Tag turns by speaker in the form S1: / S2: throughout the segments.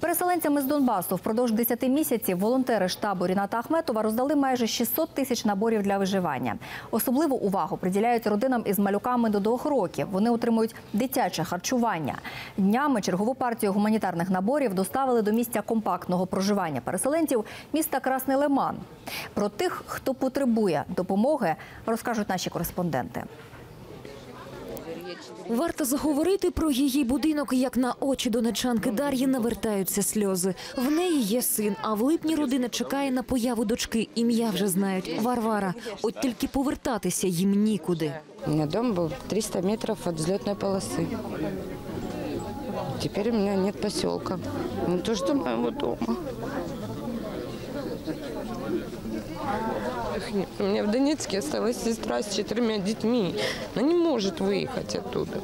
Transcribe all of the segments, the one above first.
S1: Переселенцям із Донбасу впродовж 10 місяців волонтери штабу Ріната Ахметова роздали майже 600 тисяч наборів для виживання. Особливу увагу приділяють родинам із малюками до двох років. Вони отримують дитяче харчування. Днями чергову партію гуманітарних наборів доставили до місця компактного проживання переселенців міста Красний Лиман. Про тих, хто потребує допомоги, розкажуть наші кореспонденти.
S2: Варто заговорити про її будинок, як на очі донечанки Дар'ї навертаються сльози. В неї є син, а в липні родина чекає на появу дочки. Ім'я вже знають Варвара. От тільки повертатися їм нікуди.
S3: У меня дом был 300 метров от взлетной полосы. Теперь у меня нет поселка. Ну, то, что моего дома. Эх, нет, У меня в Донецке осталась сестра с четырьмя детьми. Она не может выехать оттуда.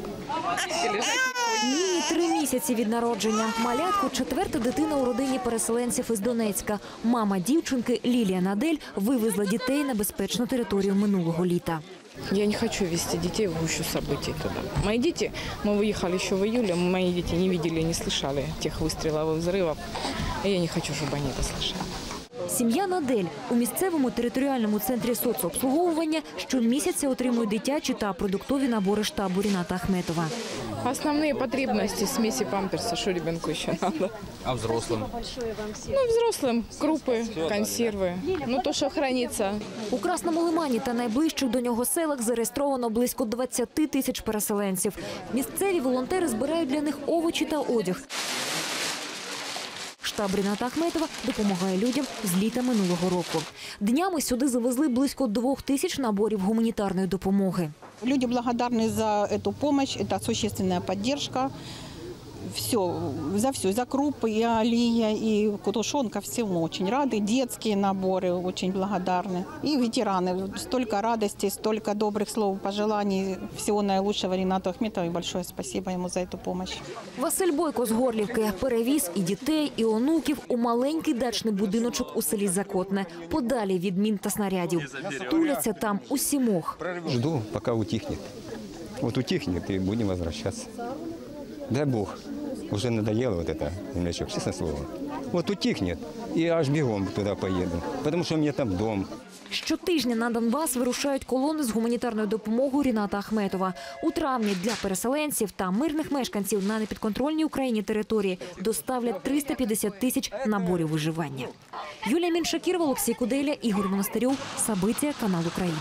S2: Нині три місяці від народження. Малятку четверта дитина у родині переселенців із Донецька. Мама дівчинки Лілія Надель вивезла дітей на безпечну територію минулого літа.
S4: Я не хочу вести детей в гущу событий туда. Мои дети, мы выехали еще в июле, мои дети не видели, не слышали тех выстрелов и взрывов. И я не хочу, чтобы они это слышали.
S2: Сім'я Надель у місцевому територіальному центрі соцобслуговування щомісяця отримує дитячі та продуктові набори штабу Ріната Ахметова.
S4: Основные потребности смеси памперса, что ребенку еще надо.
S5: А взрослым?
S4: Ну, взрослым крупы, консервы. Ну, то, что хранится.
S2: У Красному Лимані та найближчих до нього селах зареєстровано близько 20 тисяч переселенців. Місцеві волонтери збирають для них овочі та одяг. Штаб Ріната Ахметова допомагає людям з літа минулого року. Днями сюди завезли близько двох тисяч наборів гуманітарної допомоги.
S6: Люди благодарны за эту помощь, это существенная поддержка. Все, за все, за крупы, и алия, и тушенка, всем мы очень рады. Детские наборы очень благодарны. И ветераны. Столько радости, столько добрых слов, пожеланий. Всего наилучшего Ренату Ахметову. И большое спасибо ему за эту помощь.
S2: Василь Бойко з Горлівки перевіз і дітей, і онуків у маленький дачний будиночок у селі Закотне, подалі від мін та снарядів. Туляться там усі мох.
S7: Жду, пока утихнет. Вот утихнет, и будем возвращаться. Дай Бог. Уже надоело вот это, землячок, честное слово. Вот утихнет, и аж бегом туда поеду. Потому что у меня там дом.
S2: Щотижня на Донбас вирушають колони з гуманітарною допомогою Ріната Ахметова. У травні для переселенців та мирних мешканців на непідконтрольній Україні території доставлять 350 тисяч наборів виживання. Юлія Міншакірова, Олексій Куделя, Ігор Монастирьов, Сабиття, канал Україна.